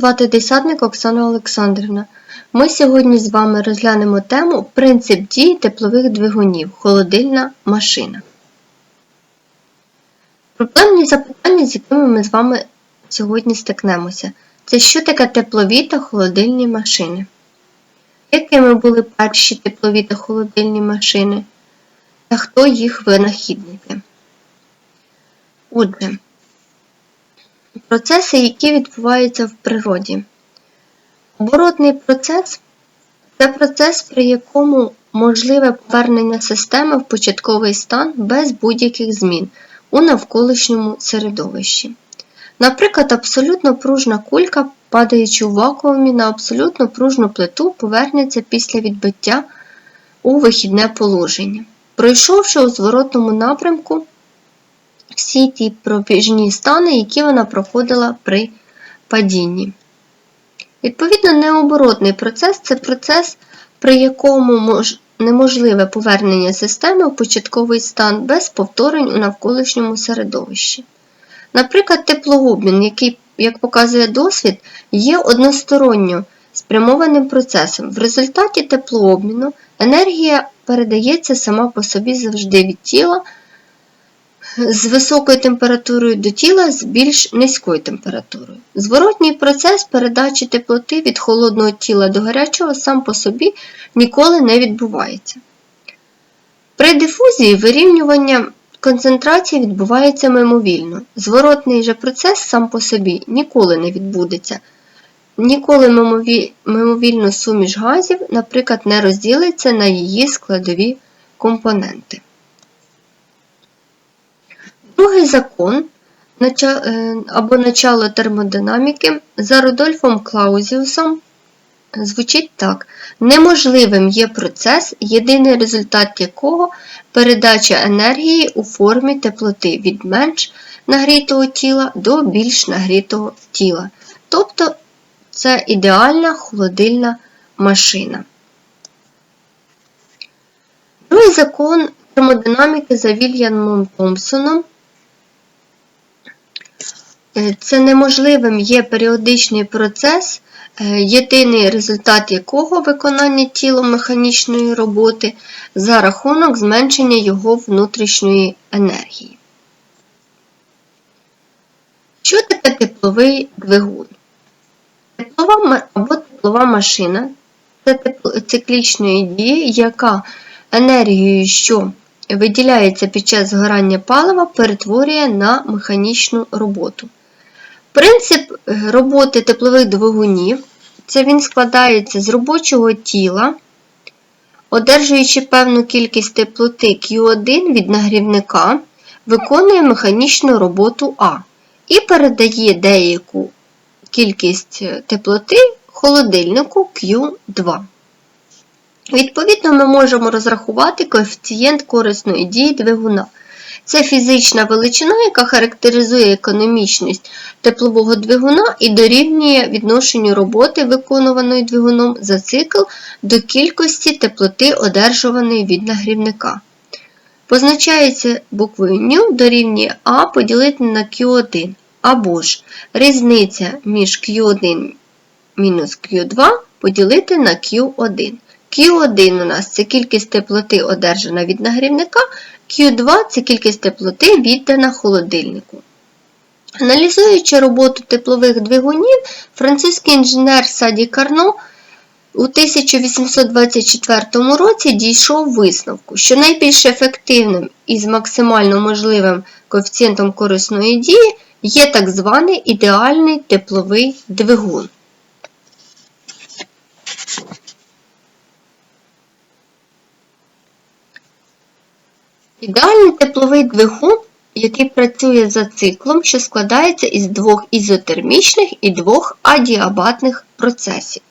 звати Десятник Оксана Олександрівна. Ми сьогодні з вами розглянемо тему Принцип дії теплових двигунів. Холодильна машина. Проблемні запитання, з якими ми з вами сьогодні стикнемося. Це що таке теплові та холодильні машини? Якими були перші теплові та холодильні машини? Та хто їх винахідники? Отже, Процеси, які відбуваються в природі. Оборотний процес це процес, при якому можливе повернення системи в початковий стан без будь-яких змін у навколишньому середовищі. Наприклад, абсолютно пружна кулька, падаючи у вакуумі на абсолютно пружну плиту, повернеться після відбиття у вихідне положення. Пройшовши у зворотному напрямку, всі ті пробіжні стани, які вона проходила при падінні. Відповідно, необоротний процес це процес, при якому мож... неможливе повернення системи в початковий стан без повторень у навколишньому середовищі. Наприклад, теплообмін, який, як показує досвід, є односторонньо спрямованим процесом. В результаті теплообміну енергія передається сама по собі завжди від тіла з високою температурою до тіла з більш низькою температурою. Зворотній процес передачі теплоти від холодного тіла до гарячого сам по собі ніколи не відбувається. При дифузії вирівнювання концентрації відбувається мимовільно. Зворотний же процес сам по собі ніколи не відбудеться. Ніколи мимовільно суміш газів, наприклад, не розділиться на її складові компоненти. Другий закон або начало термодинаміки за Рудольфом Клаузіусом звучить так: неможливим є процес, єдиний результат якого передача енергії у формі теплоти від менш нагрітого тіла до більш нагрітого тіла. Тобто це ідеальна холодильна машина. Другий закон термодинаміки за Вільямом Томпсоном це неможливим є періодичний процес, єдиний результат якого виконання тілом механічної роботи за рахунок зменшення його внутрішньої енергії. Що таке тепловий двигун? Теплова або теплова машина це циклічної дії, яка енергію, що виділяється під час згорання палива, перетворює на механічну роботу. Принцип роботи теплових двигунів це він складається з робочого тіла, одержуючи певну кількість теплоти Q1 від нагрівника, виконує механічну роботу А і передає деяку кількість теплоти холодильнику Q2. Відповідно, ми можемо розрахувати коефіцієнт корисної дії двигуна. Це фізична величина, яка характеризує економічність теплового двигуна і дорівнює відношенню роботи, виконуваної двигуном за цикл до кількості теплоти, одержуваної від нагрівника. Позначається буквою ню дорівнює А поділити на Q1, або ж різниця між Q1 мінус Q2 поділити на Q1. Q1 у нас це кількість теплоти одержана від нагрівника, Q2 це кількість теплоти віддана холодильнику. Аналізуючи роботу теплових двигунів, французький інженер Саді Карно у 1824 році дійшов висновку, що найбільш ефективним і з максимально можливим коефіцієнтом корисної дії є так званий ідеальний тепловий двигун. Ідеальний тепловий двигун, який працює за циклом, що складається із двох ізотермічних і двох адіабатних процесів.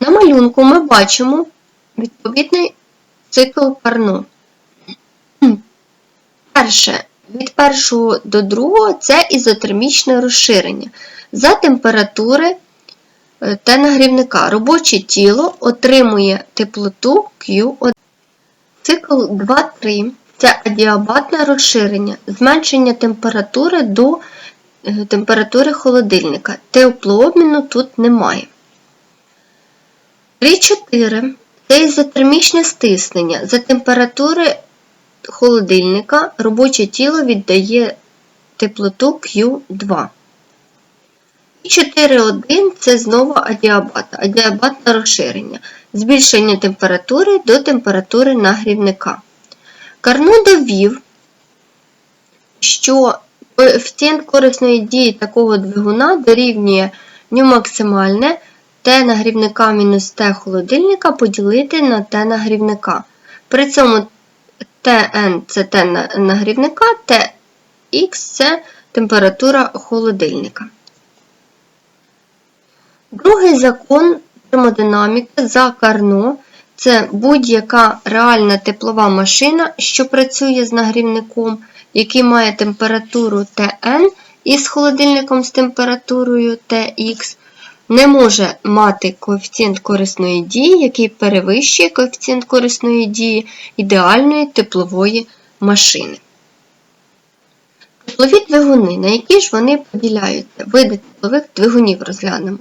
На малюнку ми бачимо відповідний цикл Карно. Перше, від першого до другого це ізотермічне розширення за температури та нагрівника. Робоче тіло отримує теплоту Q1. Цикл 2-3 це адіабатне розширення, зменшення температури до е, температури холодильника. Теплообміну тут немає. 3,4 це ізотермічне стиснення. За температури холодильника робоче тіло віддає теплоту Q2. І 4,1 це знову адіабата, адіабатне розширення, збільшення температури до температури нагрівника. Карно довів, що коефіцієнт корисної дії такого двигуна дорівнює ню максимальне Т нагрівника мінус Т холодильника поділити на Т нагрівника. При цьому Тн це Т нагрівника, Тх це температура холодильника. Другий закон термодинаміки за Карно це будь-яка реальна теплова машина, що працює з нагрівником, який має температуру Тн із холодильником з температурою Тх, не може мати коефіцієнт корисної дії, який перевищує коефіцієнт корисної дії ідеальної теплової машини. Теплові двигуни, на які ж вони поділяються, види теплових двигунів розглянемо.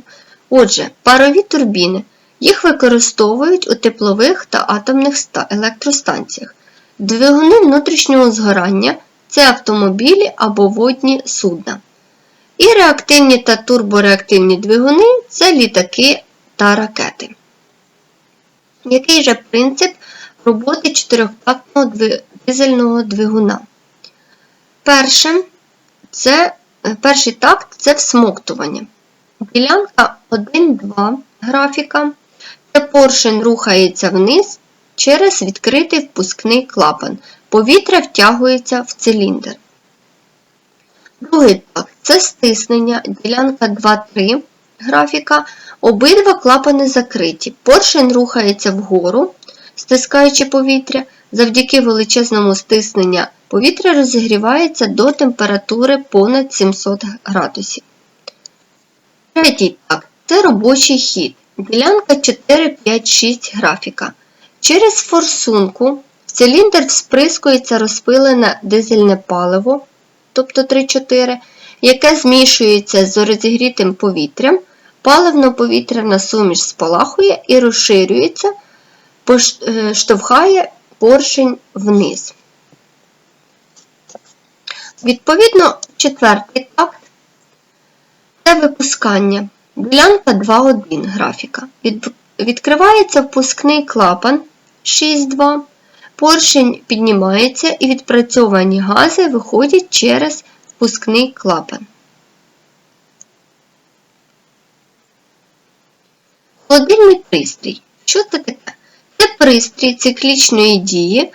Отже, парові турбіни. Їх використовують у теплових та атомних електростанціях. Двигуни внутрішнього згорання це автомобілі або водні судна. І реактивні та турбореактивні двигуни це літаки та ракети. Який же принцип роботи чотирьохтактного дизельного двигуна? Перше, це, перший такт це всмоктування. Ділянка 1-2 графіка. Це поршень рухається вниз через відкритий впускний клапан. Повітря втягується в циліндр. Другий так це стиснення, ділянка 2-3 графіка. Обидва клапани закриті. Поршень рухається вгору, стискаючи повітря. Завдяки величезному стисненню повітря розігрівається до температури понад 700 градусів. Третій так це робочий хід. Ділянка 4, 5, 6 графіка. Через форсунку в циліндр всприскується розпилене дизельне паливо, тобто 3-4, яке змішується з розігрітим повітрям, паливно-повітряна суміш спалахує і розширюється, штовхає поршень вниз. Відповідно, четвертий такт випускання. Ділянка 2,1 графіка. Відкривається впускний клапан 6,2. Поршень піднімається і відпрацьовані гази виходять через впускний клапан. Холодильний пристрій. Що це таке? Це пристрій циклічної дії,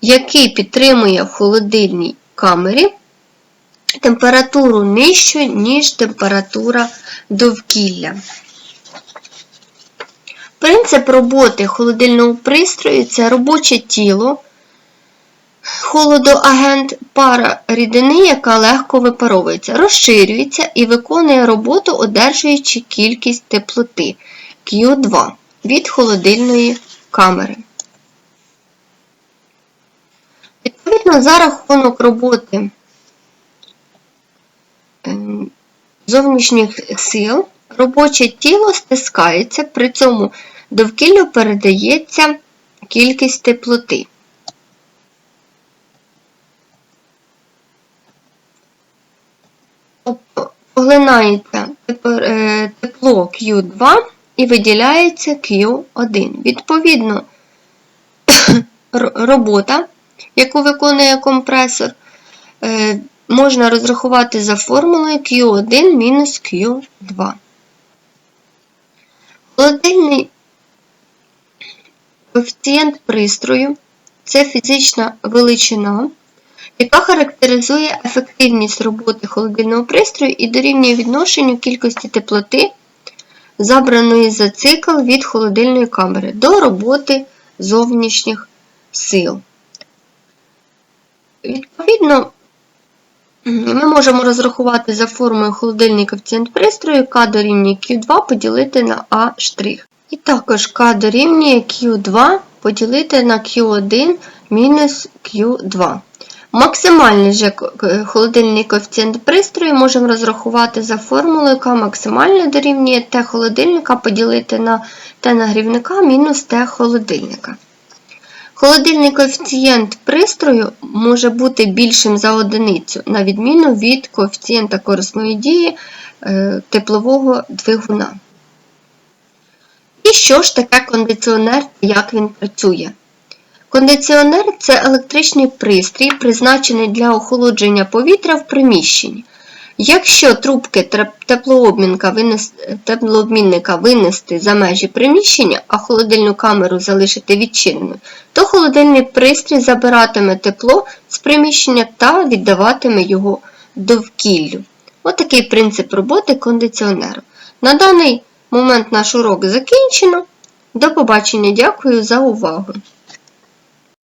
який підтримує в холодильній камері температуру нижчу, ніж температура довкілля. Принцип роботи холодильного пристрою це робоче тіло, холодоагент, пара рідини, яка легко випаровується, розширюється і виконує роботу, одержуючи кількість теплоти Q2 від холодильної камери. Відповідно, за рахунок роботи зовнішніх сил робоче тіло стискається, при цьому довкіллю передається кількість теплоти. Поглинається е, тепло Q2 і виділяється Q1. Відповідно, робота, яку виконує компресор, е, можна розрахувати за формулою Q1 мінус Q2. Холодильний коефіцієнт пристрою це фізична величина, яка характеризує ефективність роботи холодильного пристрою і дорівнює відношенню кількості теплоти, забраної за цикл від холодильної камери до роботи зовнішніх сил. Відповідно, ми можемо розрахувати за формою холодильний коефіцієнт пристрою К дорівнює Q2 поділити на А'. І також К дорівнює Q2 поділити на Q1 мінус Q2. Максимальний же холодильний коефіцієнт пристрою можемо розрахувати за формулою, яка максимально дорівнює Т холодильника поділити на Т нагрівника мінус Т холодильника. Холодильний коефіцієнт пристрою може бути більшим за одиницю, на відміну від коефіцієнта корисної дії е, теплового двигуна. І що ж таке кондиціонер та як він працює? Кондиціонер це електричний пристрій, призначений для охолодження повітря в приміщенні. Якщо трубки теплообмінника винести за межі приміщення, а холодильну камеру залишити відчиненою, то холодильний пристрій забиратиме тепло з приміщення та віддаватиме його довкіллю. Отакий принцип роботи кондиціонеру. На даний момент наш урок закінчено. До побачення, дякую за увагу!